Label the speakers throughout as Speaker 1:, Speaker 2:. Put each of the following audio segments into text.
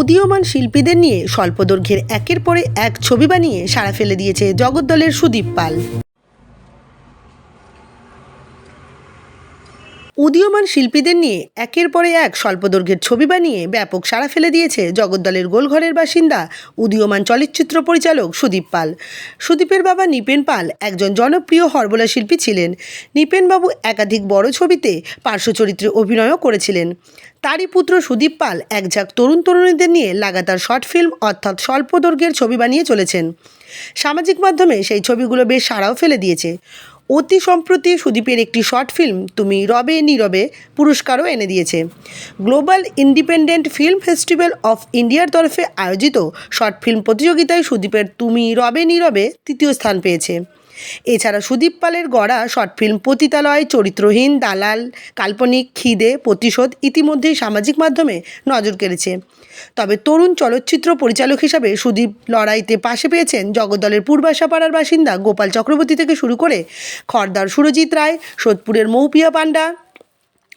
Speaker 1: উদীয়মান শিল্পীদের নিয়ে স্বল্পদৈর্ঘ্যের একের পরে এক ছবি বানিয়ে সাড়া ফেলে দিয়েছে জগদ্দলের সুদীপ পাল। উদীয়মান শিল্পীদের নিয়ে একের পরে এক স্বল্পদৈর্ঘ্যের ছবি বানিয়ে ব্যাপক সাড়া ফেলে দিয়েছে জগদ্দলের গোলঘরের বাসিন্দা উদীয়মান চলচ্চিত্র পরিচালক সুদীপ পাল। সুদীপের বাবা নিপেন পাল একজন জনপ্রিয় হরবোলা শিল্পী ছিলেন। নিপেনবাবু একাধিক বড় ছবিতে পার্শ্ব চরিত্রে অভিনয়ও করেছিলেন। তারই পুত্র সুদীপ পাল এক ঝাঁক তরুণ তরুণীদের নিয়ে লাগাতার শর্ট ফিল্ম অর্থাৎ স্বল্পদৈর্ঘ্যের ছবি বানিয়ে চলেছেন। সামাজিক মাধ্যমে সেই ছবিগুলো বেশ সাড়াও ফেলে দিয়েছে। অতি সম্প্রতি সুদীপের একটি শর্ট ফিল্ম, তুমি রবে নীরবে পুরস্কারও এনে দিয়েছে। Global independent film festival of ইন্ডিয়ার তরফে আয়োজিত শর্ট ফিল্ম প্রতিযোগিতায় সুদীপের তুমি রবে নীরবে তৃতীয় স্থান পেয়েছে। এছাড়া সুদীপ পালের গড়া শর্ট ফিল্ম পতিতালয়, চরিত্রহীন, দালাল, কাল্পনিক, খিদে, প্রতিশোধ ইতিমধ্যেই সামাজিক মাধ্যমে নজর কেড়েছে। তবে তরুণ চলচ্চিত্র পরিচালক হিসাবে সুদীপ লড়াইতে পাশে পেয়েছেন জগদ্দলের পূর্বাশাপাড়ার বাসিন্দা গোপাল চক্রবর্তী থেকে শুরু করে খর্দার সুরজিৎ রায়, সোদপুরের মৌপিয়া পাণ্ডা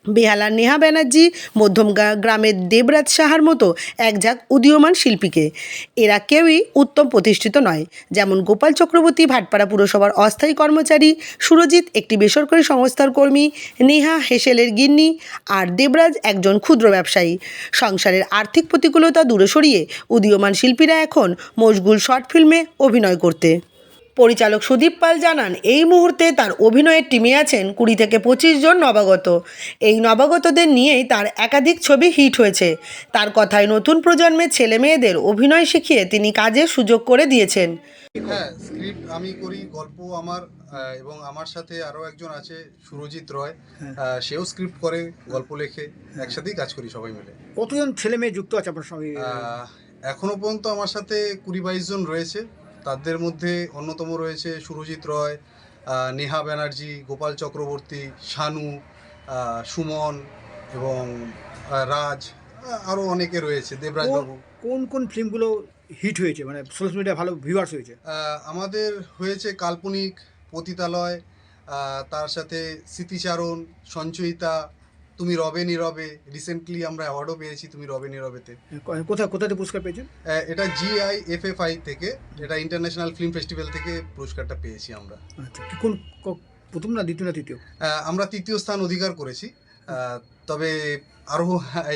Speaker 1: বেহালার নেহা ব্যানার্জি, মধ্যম গ্রামের দেবরাজ সাহার মতো এক ঝাঁক উদীয়মান শিল্পীকে। এরা কেউই উত্তম প্রতিষ্ঠিত নয়। যেমন গোপাল চক্রবর্তী, ভাটপাড়া পুরসভার অস্থায়ী কর্মচারী, সুরজিৎ, একটি বেসরকারি সংস্থার কর্মী, নেহা হেসেলের গিন্নি আর দেবরাজ একজন ক্ষুদ্র ব্যবসায়ী। সংসারের আর্থিক প্রতিকূলতা দূরে সরিয়ে উদীয়মান শিল্পীরা এখন মশগুল শর্ট ফিল্মে অভিনয় করতে। পরিচালক সুদীপ পাল জানান এই মুহূর্তে তার অভিনয়ের টিমে আছেন কুড়ি থেকে পঁচিশ জন নবাগত। এই নবাগতদের নিয়েই তার একাধিক ছবি হিট হয়েছে। তার কথায় নতুন প্রজন্মের ছেলে মেয়েদের অভিনয় শিখিয়ে তিনি কাজের সুযোগ করে দিয়েছেন।
Speaker 2: হ্যাঁ স্ক্রিপ্ট আমি করি গল্প আমার এবং আমার সাথে আরও একজন আছে সুরজিৎ রয়। সেও স্ক্রিপ্ট করে গল্প লেখে একসাথেই কাজ করি সবাই মিলে।
Speaker 3: কতজন ছেলে মেয়ে যুক্ত আছে আপনার সঙ্গে?
Speaker 2: এখনও পর্যন্ত আমার সাথে কুড়ি বাইশ জন রয়েছে। তাদের মধ্যে অন্যতম রয়েছে সুরজিৎ রয় নেহা ব্যানার্জি গোপাল চক্রবর্তী শানু সুমন এবং রাজ আরও অনেকে রয়েছে দেবরাজ বাবু।
Speaker 3: কোন কোন ফিল্মগুলো হিট হয়েছে? মানে সোশ্যাল মিডিয়া ভালো ভিউয়ার্স হয়েছে?
Speaker 2: আমাদের হয়েছে কাল্পনিক পতিতালয় তার সাথে স্মৃতিচারণ সঞ্চয়িতা তুমি রবে নীরবে রিসেন্টলি আমরা অ্যাওয়ার্ডও পেয়েছি তুমি রবে নীরবেতে
Speaker 3: কোথায় কোথাতে পুরস্কার পেয়েছেন?
Speaker 2: এটা জিআই এফএফআই থেকে এটা ইন্টারন্যাশনাল ফিল্ম ফেস্টিভ্যাল থেকে পুরস্কারটা পেয়েছি আমরা।
Speaker 3: আচ্ছা কোন প্রথম না দ্বিতীয় না তৃতীয়?
Speaker 2: আমরা তৃতীয় স্থান অধিকার করেছি। তবে আরও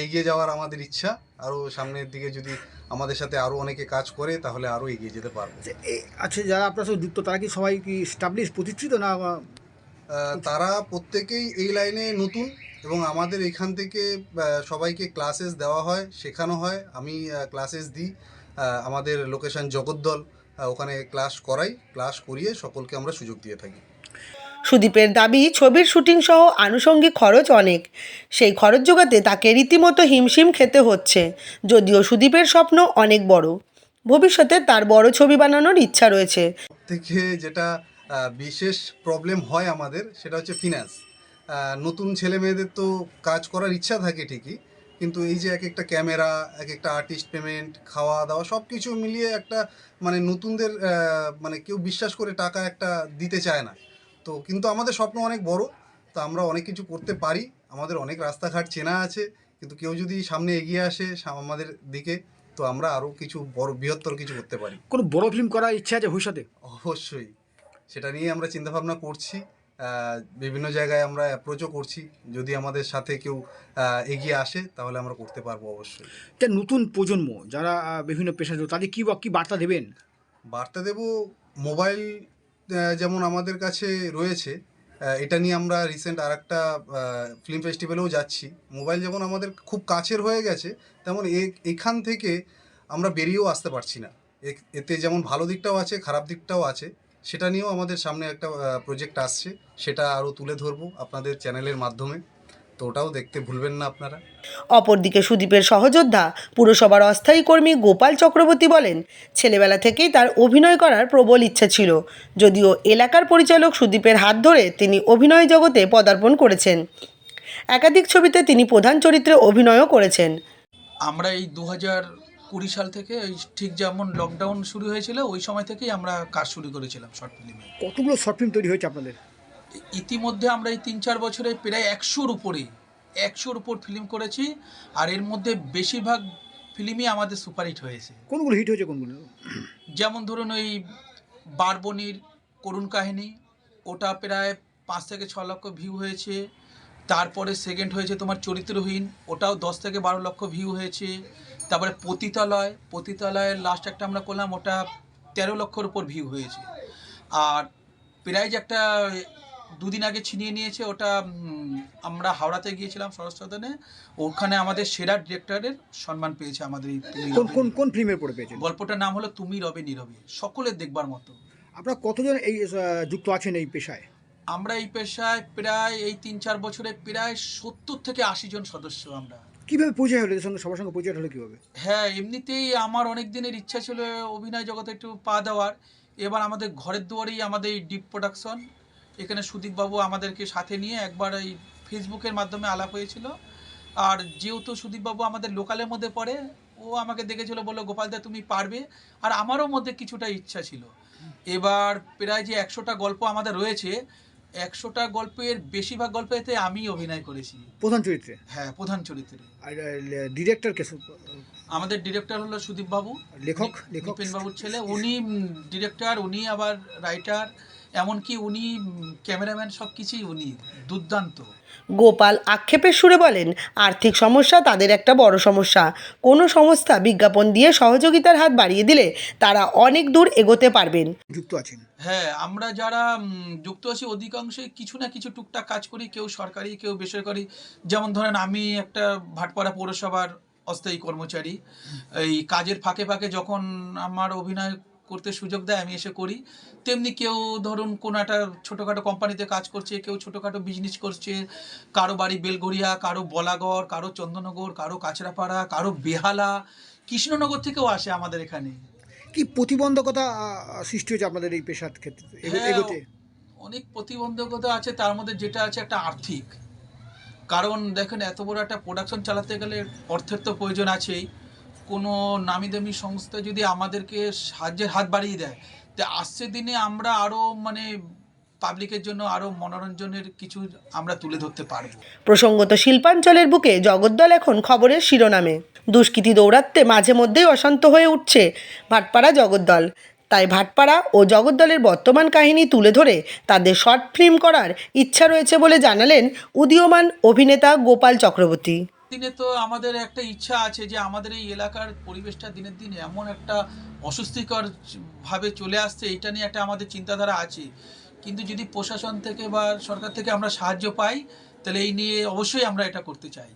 Speaker 2: এগিয়ে যাওয়ার আমাদের ইচ্ছা আরও সামনের দিকে যদি আমাদের সাথে আরও অনেকে কাজ করে তাহলে আরও এগিয়ে যেতে পারব।
Speaker 3: আচ্ছা, আচ্ছা যারা আপনার সঙ্গে যুক্ত তারা কি সবাই কি স্টাবলিশ প্রতিষ্ঠিত না
Speaker 2: তারা প্রত্যেকেই এই লাইনে নতুন। এবং আমাদের এখান থেকে সবাইকে ক্লাসেস দেওয়া হয় শেখানো হয়। আমি ক্লাসেস দিই আমাদের লোকেশন জগদ্দল ওখানে ক্লাস করাই ক্লাস করিয়ে সকলকে আমরা সুযোগ দিয়ে থাকি।
Speaker 1: সুদীপের দাবি ছবির শুটিং সহ আনুষঙ্গিক খরচ অনেক। সেই খরচ জোগাতে তাকে রীতিমতো হিমশিম খেতে হচ্ছে। যদিও সুদীপের স্বপ্ন অনেক বড়। ভবিষ্যতে তার বড় ছবি বানানোর ইচ্ছা রয়েছে।
Speaker 2: থেকে যেটা বিশেষ প্রবলেম হয় আমাদের সেটা হচ্ছে ফিনান্স নতুন ছেলে মেয়েদের তো কাজ করার ইচ্ছা থাকে ঠিকই কিন্তু এই যে এক একটা ক্যামেরা এক একটা আর্টিস্ট পেমেন্ট খাওয়া দাওয়া সব কিছু মিলিয়ে একটা মানে নতুনদের মানে কেউ বিশ্বাস করে টাকা একটা দিতে চায় না। তো কিন্তু আমাদের স্বপ্ন অনেক বড় তো আমরা অনেক কিছু করতে পারি আমাদের অনেক রাস্তাঘাট চেনা আছে কিন্তু কেউ যদি সামনে এগিয়ে আসে আমাদের দিকে তো আমরা আরও কিছু বড় বৃহত্তর কিছু করতে পারি।
Speaker 3: কোনো বড় ফিল্ম করার ইচ্ছা আছে ভবিষ্যতে?
Speaker 2: অবশ্যই সেটা নিয়ে আমরা চিন্তাভাবনা করছি। বিভিন্ন জায়গায় আমরা অ্যাপ্রোচও করছি। যদি আমাদের সাথে কেউ এগিয়ে আসে তাহলে আমরা করতে পারব অবশ্যই।
Speaker 3: এটা নতুন প্রজন্ম যারা বিভিন্ন পেশা তাদের কী কি বার্তা দেবেন?
Speaker 2: বার্তা দেব মোবাইল যেমন আমাদের কাছে রয়েছে এটা নিয়ে আমরা রিসেন্ট আর একটা ফিল্ম ফেস্টিভ্যালেও যাচ্ছি। মোবাইল যেমন আমাদের খুব কাছের হয়ে গেছে তেমন এ- এখান থেকে আমরা বেরিয়েও আসতে পারছি না। এতে যেমন ভালো দিকটাও আছে খারাপ দিকটাও আছে সেটা নিয়েও আমাদের সামনে একটা প্রজেক্ট আসছে। সেটা আরও তুলে ধরবো আপনাদের চ্যানেলের মাধ্যমে। তো ওটাও দেখতে ভুলবেন না আপনারা।
Speaker 1: অপরদিকে সুদীপের সহযোদ্ধা পুরসভার অস্থায়ী কর্মী গোপাল চক্রবর্তী বলেন ছেলেবেলা থেকেই তার অভিনয় করার প্রবল ইচ্ছা ছিল। যদিও এলাকার পরিচালক সুদীপের হাত ধরে তিনি অভিনয় জগতে পদার্পণ করেছেন। একাধিক ছবিতে তিনি প্রধান চরিত্রে অভিনয়ও করেছেন।
Speaker 4: আমরা এই দু হাজার কুড়ি সাল থেকে ওই ঠিক যেমন লকডাউন শুরু হয়েছিল ওই সময় থেকেই আমরা কাজ শুরু করেছিলাম শর্ট ফিল্মে
Speaker 3: কতগুলো শর্ট ফিল্ম তৈরি হয়েছে আপনাদের?
Speaker 4: ইতিমধ্যে আমরা এই তিন চার বছরে প্রায় একশোর উপরে একশোর উপর ফিল্ম করেছি আর এর মধ্যে বেশিরভাগ ফিল্মই আমাদের সুপারহিট হয়েছে।
Speaker 3: কোনগুলো হিট হয়েছে কোনগুলো?
Speaker 4: যেমন ধরুন ওই বারবনির করুণ কাহিনী ওটা প্রায় পাঁচ থেকে ছ লক্ষ ভিউ হয়েছে তারপরে সেকেন্ড হয়েছে তোমার চরিত্রহীন ওটাও দশ থেকে বারো লক্ষ ভিউ হয়েছে তারপরে পতিতালয় পতিতালয়ের লাস্ট একটা আমরা করলাম ওটা তেরো লক্ষর উপর ভিউ হয়েছে। আর প্রাইজ একটা দুদিন আগে ছিনিয়ে নিয়েছে ওটা আমরা হাওড়াতে গিয়েছিলাম সরস সদনে ওখানে আমাদের সেরা ডিরেক্টরের সম্মান পেয়েছে আমাদের
Speaker 3: কোন কোন। কোন ফিল্মের পড়ে পেয়েছে?
Speaker 4: গল্পটার নাম হলো তুমি রবে নীরবে সকলের দেখবার মতো।
Speaker 3: আপনারা কতজন এই যুক্ত আছেন এই পেশায়?
Speaker 4: আমরা এই পেশায় প্রায় এই তিন চার বছরে প্রায় সত্তর থেকে আশি জন সদস্য আমরা।
Speaker 3: কীভাবে পরিচয় হলো এদের সঙ্গে? সবার সঙ্গে পরিচয় হলো কীভাবে?
Speaker 4: হ্যাঁ এমনিতেই আমার অনেক দিনের ইচ্ছা ছিল অভিনয় জগতে একটু পা দেওয়ার। এবার আমাদের ঘরের দুয়ারেই আমাদের এই ডিপ প্রোডাকশন। এখানে সুদীপবাবু আমাদেরকে সাথে নিয়ে একবার এই ফেসবুকের মাধ্যমে আলাপ হয়েছিল। আর যেহেতু সুদীপবাবু আমাদের লোকালের মধ্যে পড়ে, ও আমাকে দেখেছিল, বলল গোপালদা তুমি পারবে? আর আমারও মধ্যে কিছুটা ইচ্ছা ছিল। এবার প্রায় যে একশোটা গল্প আমাদের রয়েছে একশোটা গল্পের বেশিরভাগ গল্পেতে আমি অভিনয় করেছি।
Speaker 3: প্রধান চরিত্রে?
Speaker 4: হ্যাঁ প্রধান চরিত্রে।
Speaker 3: আর ডিরেক্টর কে
Speaker 4: আমাদের ডিরেক্টর হলো সুদীপ বাবু।
Speaker 3: লেখক লেখক?
Speaker 4: বাবুর ছেলে। উনি ডিরেক্টর উনি আবার রাইটার। এমনকি উনি ক্যামেরাম্যান সব কিছুই উনি দুর্দান্ত।
Speaker 1: গোপাল আক্ষেপের সুরে বলেন আর্থিক সমস্যা তাদের একটা বড় সমস্যা। কোনো সংস্থা বিজ্ঞাপন দিয়ে সহযোগিতার হাত বাড়িয়ে দিলে তারা অনেক দূর এগোতে পারবেন।
Speaker 3: যুক্ত আছেন।
Speaker 4: হ্যাঁ আমরা যারা যুক্ত আছি অধিকাংশই কিছু না কিছু টুকটাক কাজ করি কেউ সরকারি কেউ বেসরকারি। যেমন ধরেন আমি একটা ভাটপাড়া পৌরসভার অস্থায়ী কর্মচারী। এই কাজের ফাঁকে ফাঁকে যখন আমার অভিনয় করতে সুযোগ দেয় আমি এসে করি। তেমনি কেউ ধরুন কোনো একটা ছোটোখাটো কোম্পানিতে কাজ করছে কেউ ছোটোখাটো বিজনেস করছে কারও বাড়ি বেলগড়িয়া কারও বলাগড় কারও চন্দননগর কারও কাছড়াপাড়া কারও বেহালা কৃষ্ণনগর থেকেও আসে আমাদের এখানে।
Speaker 3: কি প্রতিবন্ধকতা সৃষ্টি হয়েছে আপনাদের এই পেশার ক্ষেত্রে
Speaker 4: হ্যাঁ,
Speaker 3: এগোতে?
Speaker 4: অনেক প্রতিবন্ধকতা আছে তার মধ্যে যেটা আছে একটা আর্থিক। কারণ দেখেন এত বড় একটা প্রোডাকশন চালাতে গেলে অর্থের তো প্রয়োজন আছেই। কোনো নামি দামি সংস্থা যদি আমাদেরকে সাহায্যের হাত বাড়িয়ে দেয়, তা আসছে দিনে আমরা আরও মানে পাবলিকের জন্য আরও মনোরঞ্জনের কিছু আমরা তুলে ধরতে পারব।
Speaker 1: প্রসঙ্গত শিল্পাঞ্চলের বুকে জগদ্দল এখন খবরের শিরোনামে। দুষ্কৃতী দৌরাত্মে মাঝে মধ্যেই অশান্ত হয়ে উঠছে ভাটপাড়া জগদ্দল। তাই ভাটপাড়া ও জগদ্দলের বর্তমান কাহিনী তুলে ধরে তাদের শর্ট ফিল্ম করার ইচ্ছা রয়েছে বলে জানালেন উদীয়মান অভিনেতা গোপাল চক্রবর্তী।
Speaker 4: দিনে তো আমাদের একটা ইচ্ছা আছে যে আমাদের এই এলাকার পরিবেশটা দিনের দিন এমন একটা অস্বস্তিকর ভাবে চলে আসছে, এটা নিয়ে একটা আমাদের চিন্তাধারা আছে। কিন্তু যদি প্রশাসন থেকে বা সরকার থেকে আমরা সাহায্য পাই, তাহলে এই নিয়ে অবশ্যই আমরা এটা করতে চাই।